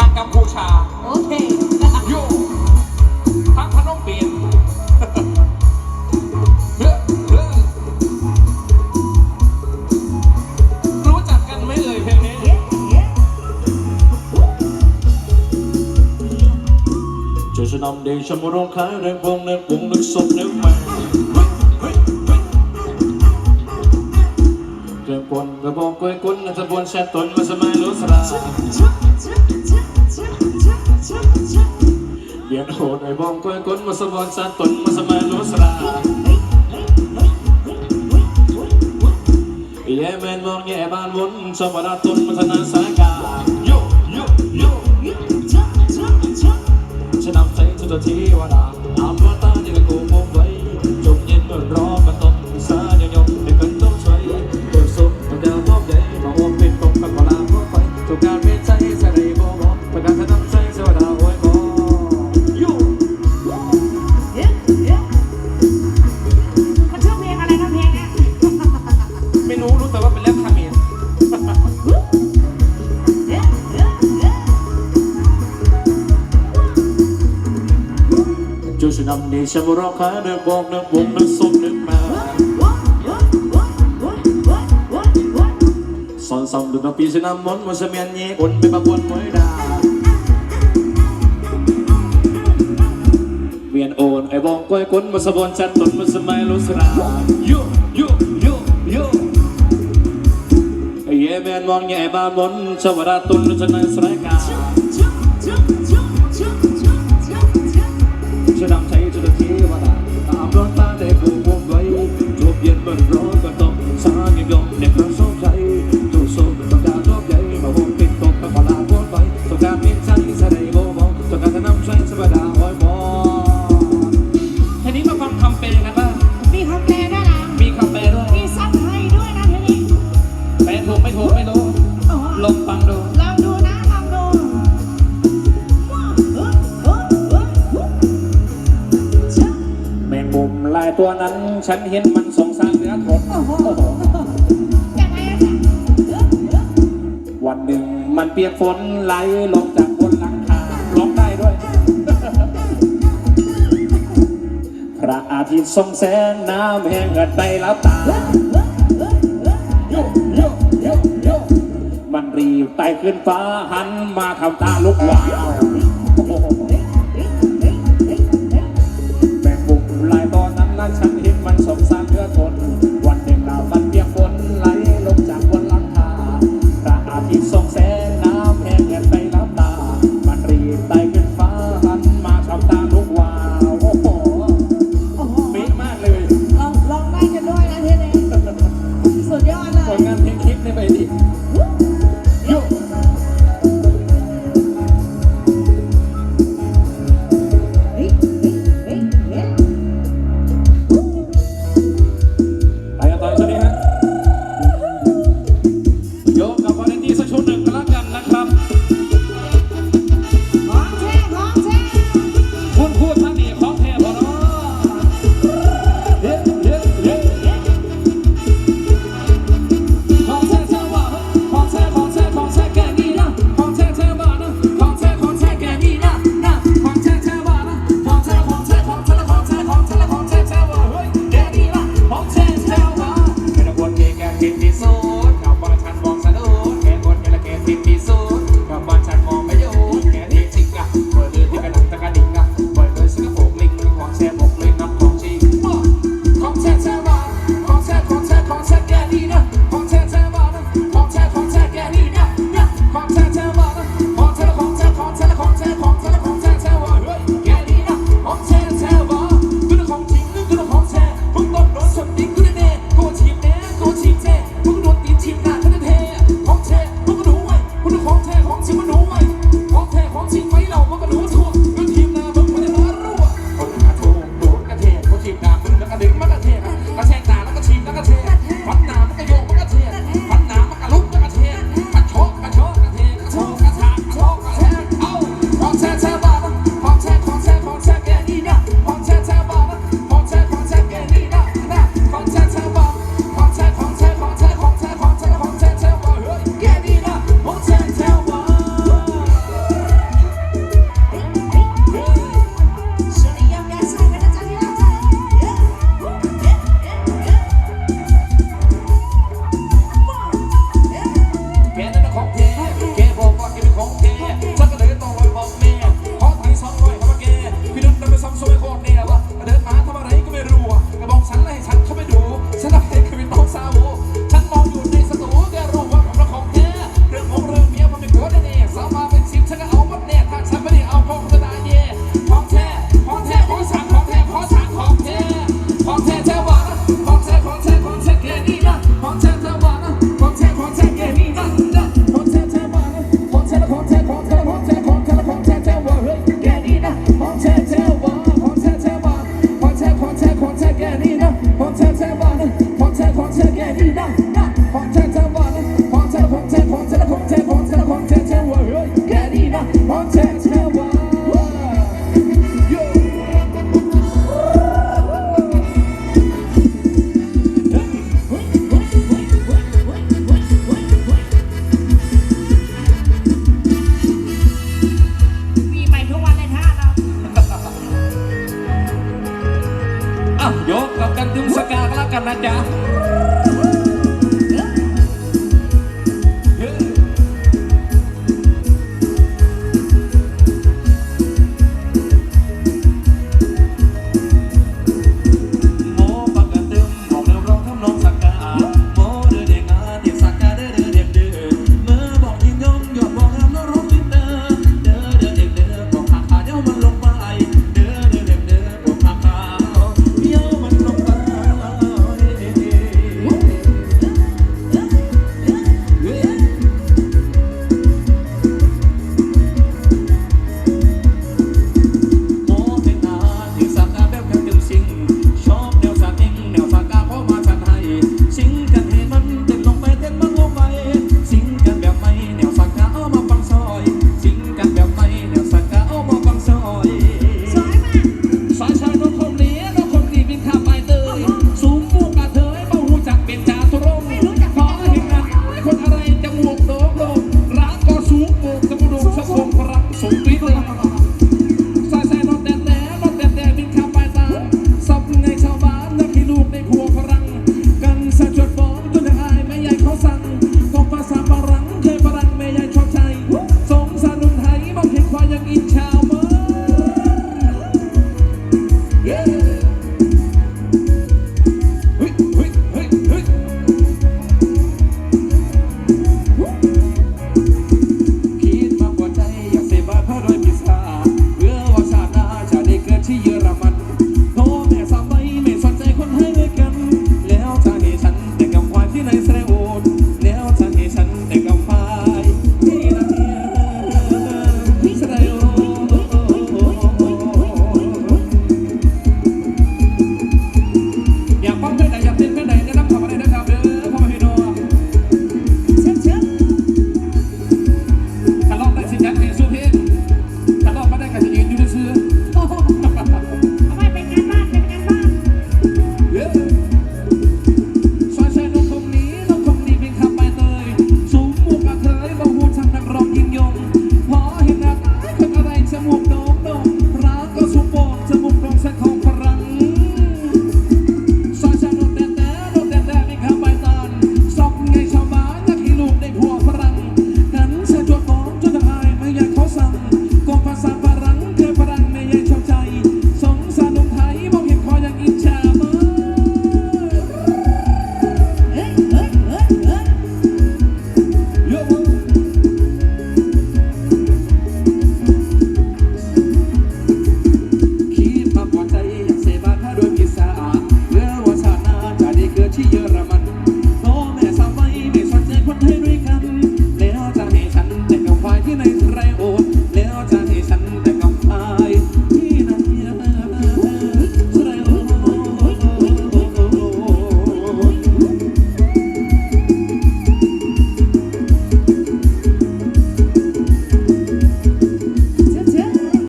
ทางกัมพูชา โอเคโยทางพนมเปญเฮ้อเฮ้อรู้จักกันไหมเอ่ยเพลงนี้ จะจะนำเดชมร้องคล้ายแรงวงในวงนึกศพนึกแม่เรื่องปนกระบอกกล้วยกุนจะบวนแช่ตนมาสมัยลุสรา ยนโหดไอ้บองกล้วยก้นมาสบอนแช่ตนมาสมัยลุสราเย่แมนมองแย่บ้านวนชอบราตุนมาธนาสากาโยโยโยฉันนำใจทุกทีว่าดา นำดีฉันรองคาเดินบอกเดินวงเดินสมเดินมาสอนสองดูนปีฉันนำมนต์มันเสมียนเย่อนไม่มาบวนมวยดาเวียนโอนไอ้บองกล้วยกุนมาสะบอนจัดตนมาสมัยลุสราโยโยโยโยไอ้เย่แมนมองแย่บ้านบนต์ชาวราตุนจะนันสายกา ฉันเห็นมันสงสารเนื้อทนโอ้โหยังไงอะจ๊ะวันหนึ่งมันเปียกฝนไหลลงจากบนหลังคาร้องได้ด้วย พระอาทิตย์ส่องแสงน้ำแห้งเกินไปแล้วตามันรีบไต่ขึ้นฟ้าหันมาทำตาลุกวาวแมงมุมลายตอนนั้นนะฉัน